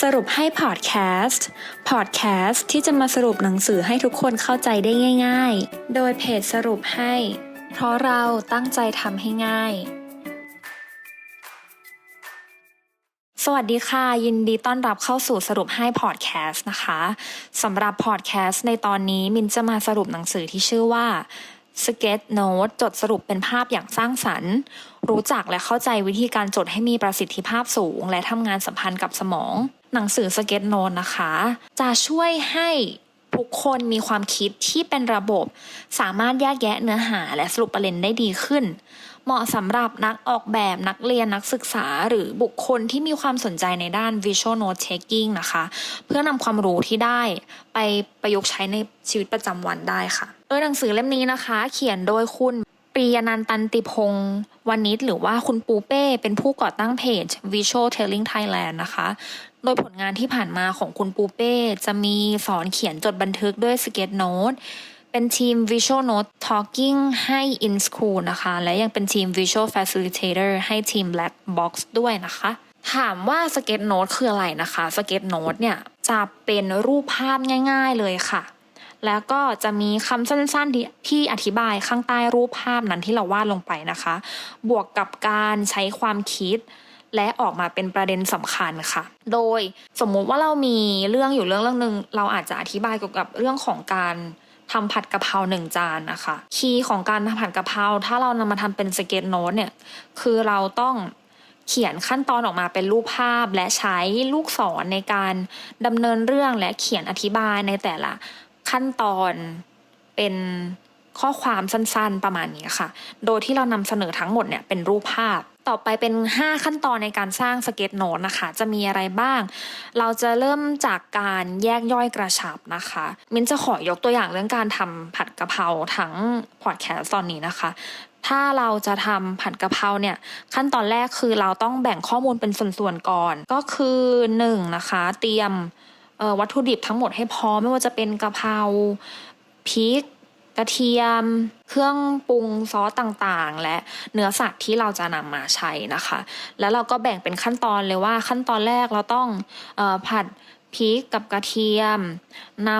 สรุปให้พอดแคสต์ พอดแคสต์ที่จะมาสรุปหนังสือให้ทุกคนเข้าใจได้ง่าย ๆ โดยเพจสรุปให้ เพราะเราตั้งใจทำให้ง่าย สวัสดีค่ะ ยินดีต้อนรับเข้าสู่สรุปให้พอดแคสต์นะคะสำหรับพอดแคสต์ในตอนนี้มินจะมาสรุปหนังสือที่ชื่อว่า Sketch Note จดสรุปเป็นภาพอย่างสร้างสรรค์ รู้จักและเข้าใจวิธีการจดให้มีประสิทธิภาพสูง และทำงานสัมพันธ์กับสมอง หนังสือ Sketch Note นะคะ จะช่วยให้ทุกคนมีความคิดที่เป็นระบบ สามารถแยกแยะเนื้อหาและสรุปประเด็นได้ดีขึ้น เหมาะสำหรับนักออกแบบนักเรียนนักศึกษา หรือบุคคลที่มีความสนใจในด้าน Visual Note Taking นะคะ เพื่อนำความรู้ที่ได้ไปประยุกต์ใช้ในชีวิตประจำวันได้ค่ะ โดยหนังสือเล่มนี้นะคะ เขียนโดยคุณปรียนันท์ตันติพงศ์วานิชหรือว่าคุณปูเป้ เป็นผู้ก่อตั้งเพจ Visual Telling Thailand นะคะ โดยผลงานที่ผ่านมาของคุณปูเป้ จะมีสอนเขียนจดบันทึกด้วย Sketch Note เป็นทีม Visual Note Talking ให้ In School นะคะ และยังเป็นทีม Visual Facilitator ให้ทีม Black Box ด้วยนะคะ ถามว่า Sketch Note คืออะไรนะคะ Sketch Note เนี่ยจะเป็นรูปภาพง่าย ๆเลยค่ะ แล้วก็จะมีคำสั้นๆที่ที่อธิบายข้างใต้รูปภาพนั้นที่เราวาดลงไปนะคะ บวกกับการใช้ความคิด และออกมาเป็นประเด็นสำคัญค่ะ โดยสมมุติว่าเรามีเรื่องอยู่เรื่องเรื่องหนึ่งเราอาจจะอธิบายเกี่ยวกับเรื่องของการทำผัดกะเพราหนึ่งจานนะคะ คีย์ของการทำผัดกะเพราถ้าเรานำมาทำเป็นสเก็ตโน้ตเนี่ย คือเราต้องเขียนขั้นตอนออกมาเป็นรูปภาพและใช้ลูกศรในการดำเนินเรื่องและเขียนอธิบายในแต่ละ ขั้นตอนเป็นข้อความสั้นๆประมาณนี้ค่ะ โดยที่เรานำเสนอทั้งหมดเนี่ยเป็นรูปภาพ ต่อไปเป็น 5 ขั้นตอนในการสร้างสเก็ตโนตนะคะ จะมีอะไรบ้าง เราจะเริ่มจากการแยกย่อยกระชับนะคะ มินจะขอยกตัวอย่างเรื่องการทำผัดกะเพราทั้งพอดแคสต์ตอนนี้นะคะ ถ้าเราจะทำผัดกะเพราเนี่ย ขั้นตอนแรกคือเราต้องแบ่งข้อมูลเป็นส่วนๆก่อน ก็คือ 1 นะคะ เตรียม วัตถุดิบทั้งหมดให้พร้อมไม่ว่าจะเป็นกะเพราพริกกระเทียม เครื่องปรุงซอสต่างๆ และเนื้อสัตว์ที่เราจะนำมาใช้นะคะ แล้วเราก็แบ่งเป็นขั้นตอนเลยว่าขั้นตอนแรกเราต้องออผัดพริกกับกระเทียมน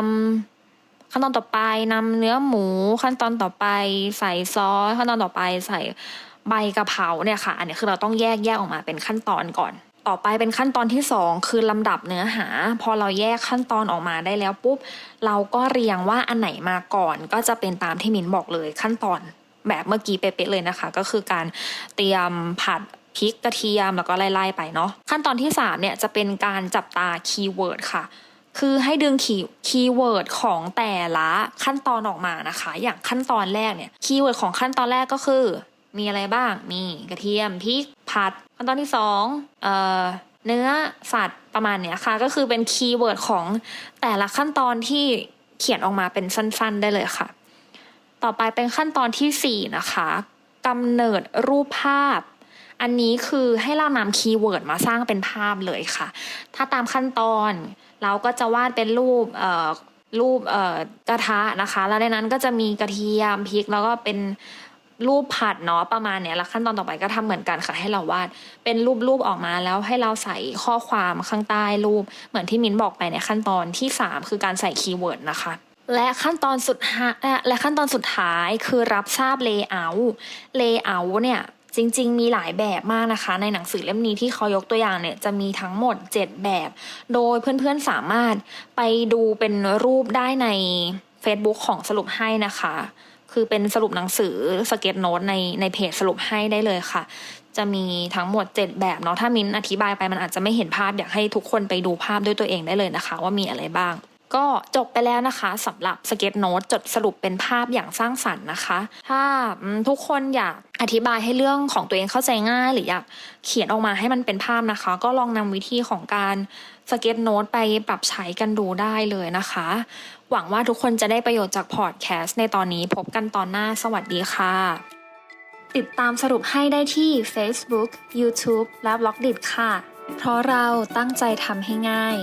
ำขั้นตอนต่อไปนำเนื้อหมู ขั้นตอนต่อไปใส่ซอสขั้นตอนต่อไปใส่ใบกะเพราเนี่ยค่ะ อันนี้คือเราต้องแยกแยกออกมาเป็นขั้นตอนก่อน ต่อไปเป็นขั้นตอนที่สองคือลำดับเนื้อหา พอเราแยกขั้นตอนออกมาได้แล้วปุ๊บ เราก็เรียงว่าอันไหนมาก่อนก็จะเป็นตามที่มินบอกเลยขั้นตอนแบบเมื่อกี้เป๊ะเลยนะคะ ก็คือการเตรียมผัดพริกกระเทียมแล้วก็ไล่ๆไปเนาะขั้นตอนที่สามเนี่ยจะเป็นการจับตาคีย์เวิร์ดค่ะ คือให้ดึงคีย์คีย์เวิร์ดของแต่ละขั้นตอนออกมานะคะ อย่างขั้นตอนแรกเนี่ยคีย์เวิร์ดของขั้นตอนแรกก็คือ มีอะไรบ้าง มีกระเทียมพริกผัดขั้นตอนที่สองเอ่อเนื้อสัตว์ประมาณเนี้ยค่ะ ก็คือเป็นคีย์เวิร์ดของแต่ละขั้นตอนที่เขียนออกมาเป็นสั้นๆได้เลยค่ะ ต่อไปเป็นขั้นตอนที่สี่นะคะกำเนิดรูปภาพ อันนี้คือให้เรานำคีย์เวิร์ดมาสร้างเป็นภาพเลยค่ะ ถ้าตามขั้นตอนเราก็จะวาดเป็นรูปเอ่อรูปเอ่อกระทะนะคะ แล้วในนั้นก็จะมีกระเทียมพริกแล้วก็เป็น รูปผัดเนาะประมาณเนี้ยแล้วขั้นตอนต่อไปก็ทำเหมือนกันค่ะให้เราวาดเป็นรูปรูปออกมาแล้วให้เราใส่ข้อความข้างใต้รูป เหมือนที่มิ้นบอกไปในขั้นตอนที่สามคือการใส่คีย์เวิร์ดนะคะและขั้นตอนสุดท้ายและขั้นตอนสุดท้ายคือรับทราบ layout layout เนี่ยจริงๆ มีหลายแบบมากนะคะ ในหนังสือเล่มนี้ที่เขายกตัวอย่างเนี่ยจะมีทั้งหมด 7 แบบ โดยเพื่อนๆสามารถไปดูเป็นรูปได้ใน Facebook ของสรุปให้นะคะ คือเป็นสรุปหนังสือสเก็ตโน้ตในในเพจสรุปให้ได้เลยค่ะ จะมีทั้งหมด 7 แบบเนาะถ้ามิ้นอธิบายไปมันอาจจะไม่เห็นภาพอยากให้ทุกคนไปดูภาพด้วยตัวเองได้เลยนะคะ ว่ามีอะไรบ้าง ก็จบไปแล้วนะคะสำหรับสเก็ตโน้ตจดสรุปเป็นภาพอย่างสร้างสรรค์นะคะ ถ้าทุกคนอยากอธิบายให้เรื่องของตัวเองเข้าใจง่าย หรืออยากเขียนออกมาให้มันเป็นภาพนะคะ ก็ลองนำวิธีของการสเก็ตโน้ตไปปรับใช้กันดูได้เลยนะคะ หวังว่าทุกคนจะได้ประโยชน์จากพอดแคสต์ในตอนนี้พบกันตอนหน้าสวัสดีค่ะ ติดตามสรุปให้ได้ที่ Facebook, YouTube และ b ล็อกดิค่ะ เพราะเราตั้งใจทำให้ง่าย